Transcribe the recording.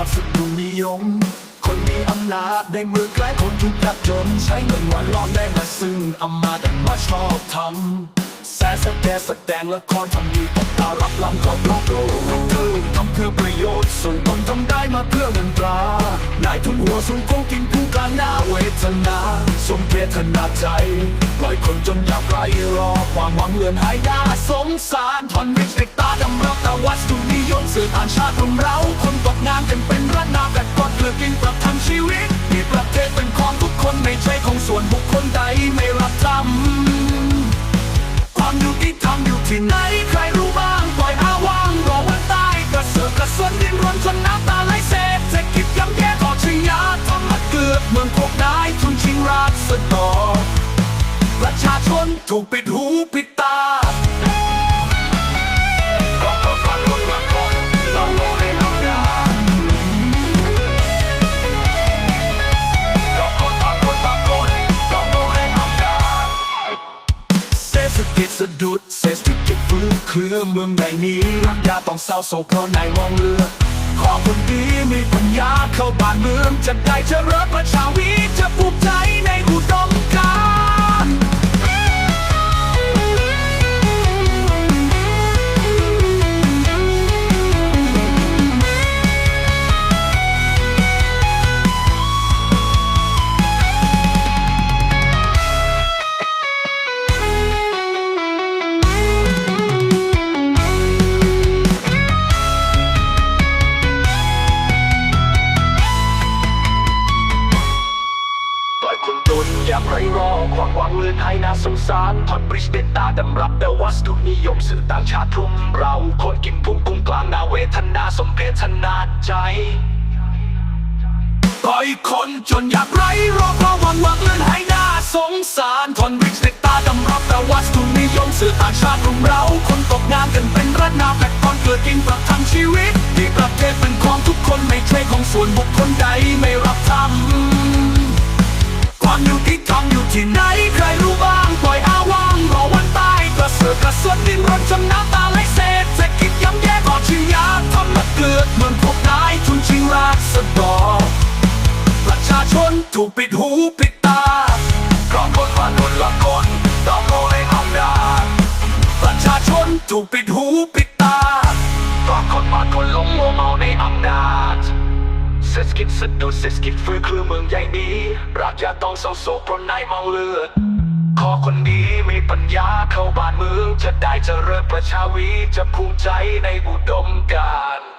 อดสุดดูนิยม คนมีอำนาจได้มือใกล้คนทุกข์ยากจน ใช้เงินวันล้อมได้มาซึ่งอำมาตย์แต่มาชอบทำแสแสดงแสดงละครทำดีตบตารับลำขอบโลกโลกเธอทำเพื่อประโยชน์ส่วนตนทำได้มาเพื่อเงินตรานายทุนหัวสูงโกงกินผู้กลางหน้าเวทนาสมเพทนาใจปล่อยคนจนอยากไรรอความหวังเลือนหายหน้าสงสารทอนริชเด็กต สื่อต่างชาติของเราคนตกงานกันเป็นรัฐนาแบบกอดเกลือกินปรับทังชีวิตมีประเทศเป็นของทุกคนไม่ใช่ของส่วนบุคคลใดไม่รับจำความยุติธรรมอยู่ที่ไหนใครรู้บ้างปล่อยอาวางรอวันตายกระเสือกกระสนดินรนจนน้ำตาไหลเศษเศรษฐกิจย่ำแย่ต่อชยาทำมาเกือบเมืองโคกได้ทุนชิงราชสดอประชาชนถูกปิดหูปิดตา เคลือเมืองใดนี้รักยาต้องเศร้าโศกเพราะนายวองเลือดขอคนดีมีปัญญาเข้าบ้านเมืองจะได้เจริญประชาวิจะภูมิใจ รอความหวังเลือนให้น่าสงสารถอดบริสเบตตาดำรับแต่วัสดุนิยมสื่อต่างชาติทุ่มเราคนกินพุ่งกุ้งกลางนาเวทนาสมเพชนาใจปล่อยคนจนอยากไร้รอความหวังวังเลือนให้น้าสงสารทนวิกฤตตาดำรับแต่วัสดุนิยมสื่อต่างชาติรุมเราคนตกงานกันเป็นรัฐนาแบกก่อนเกิดกินประทังชีวิตที่ประเทศเป็นของทุกคนไม่ใช่ของส่วนบุคคลใดไม่รับทำ ที่ไหนใครรู้บ้างปล่อยอาวางรอวันตายกระเสือกกระสวนดินรนจนน้ำตาไหลเศษเศรษฐกิจย่ำแย่ก่อชิงยาทำมาเกิดเมืองพวกนายทุนชิงราชสดอประชาชนถูกปิดหูปิดตาเพราะคนมานุนละคนต้องโง่ในอำนาจประชาชนถูกปิดหูปิดตาเพราะคนมาคนลงมัวเมาในอำนาจ เศรษฐกิจสะดุดเศรษฐกิจฟื้นคือเมืองใหญ่นี้รักยาต้องเศร้าโศกเพราะนายเมาเลือดขอคนดีมีปัญญาเข้าบ้านเมือง จะได้เจริญประชาวิจะภูมิใจในอุดมการ